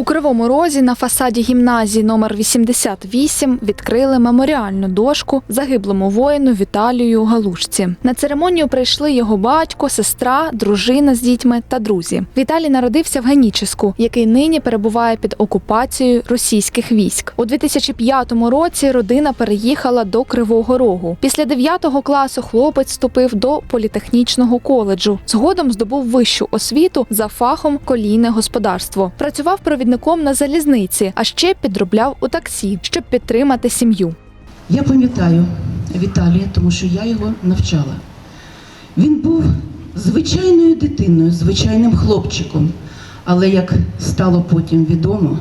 У Кривому Розі на фасаді гімназії номер 88 відкрили меморіальну дошку загиблому воїну Віталію Галушці. На церемонію прийшли його батько, сестра, дружина з дітьми та друзі. Віталій народився в Геніческу, який нині перебуває під окупацією російських військ. У 2005 році родина переїхала до Кривого Рогу. Після 9 класу хлопець вступив до політехнічного коледжу. Згодом здобув вищу освіту за фахом колійне господарство. Працював провідником на залізниці, а ще підробляв у таксі, щоб підтримати сім'ю. Я пам'ятаю Віталія, тому що я його навчала. Він був звичайною дитиною, звичайним хлопчиком. Але як стало потім відомо,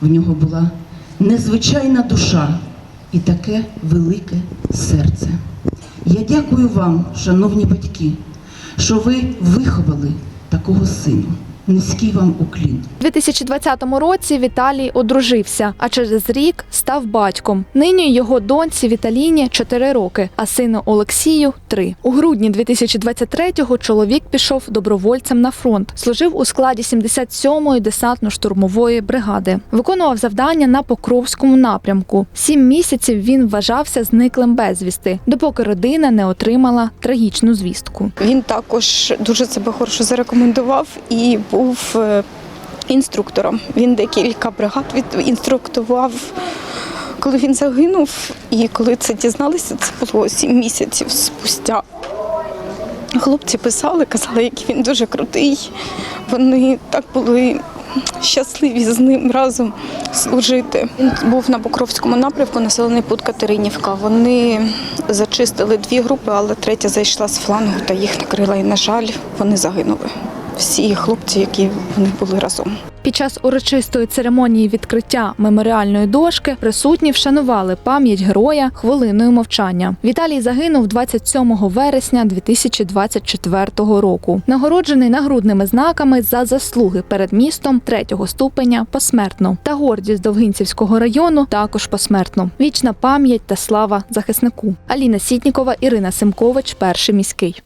в нього була незвичайна душа і таке велике серце. Я дякую вам, шановні батьки, що ви виховали такого сина. Низький вам уклін. У 2020 році Віталій одружився, а через рік став батьком. Нині його доньці Віталіні 4 роки, а сину Олексію 3. У грудні 2023-го чоловік пішов добровольцем на фронт. Служив у складі 77-ї десантно-штурмової бригади. Виконував завдання на Покровському напрямку. Сім місяців він вважався зниклим безвісти, допоки родина не отримала трагічну звістку. Він також дуже себе хорошо зарекомендував і був е, інструктором. Він декілька бригад від- інструктував. Коли він загинув, і коли це дізналися, це було сім місяців спустя. Хлопці писали, казали, який він дуже крутий. Вони так були щасливі з ним разом служити. Він був на Покровському напрямку, населений пункт Катеринівка. Вони зачистили дві групи, але третя зайшла з флангу та їх накрила. І, на жаль, вони загинули. Всі хлопці, які вони були разом. Під час урочистої церемонії відкриття меморіальної дошки присутні вшанували пам'ять героя хвилиною мовчання. Віталій загинув 27 вересня 2024 року. Нагороджений нагрудними знаками за заслуги перед містом третього ступеня посмертно та гордість Довгинцівського району також посмертно. Вічна пам'ять та слава захиснику. Аліна Сітнікова, Ірина Симкович, перший міський.